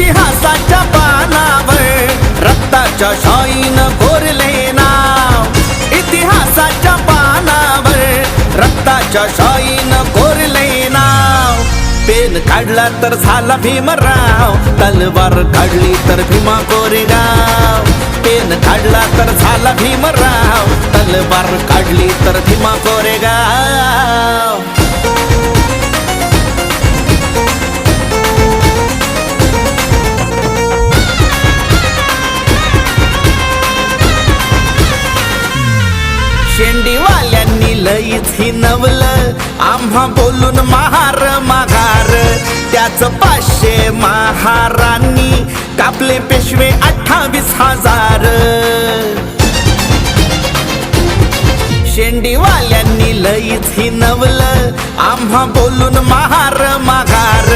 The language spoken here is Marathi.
इतिहासाच्या पानावर रक्ताच्या शाईन कोरले नाव. इतिहासाच्या पानावर रक्ताच्या शाईन कोरले नाव. पेन काढला तर झाला भीमराव तलवार काढली तर भीमा कोरेगाव पेन काढला तर झाला भीमराव तलवार काढली तर भीमा कोरेगाव शेंडीवाल्यांनी लईच हिनवलं. आम्हा बोलून महार माघार. त्याच पाचशे महारांनी कापले पेशवे अठ्ठावीस हजार. शेंडीवाल्यांनी लईच हिनवलं. आम्हा बोलून महार माघार.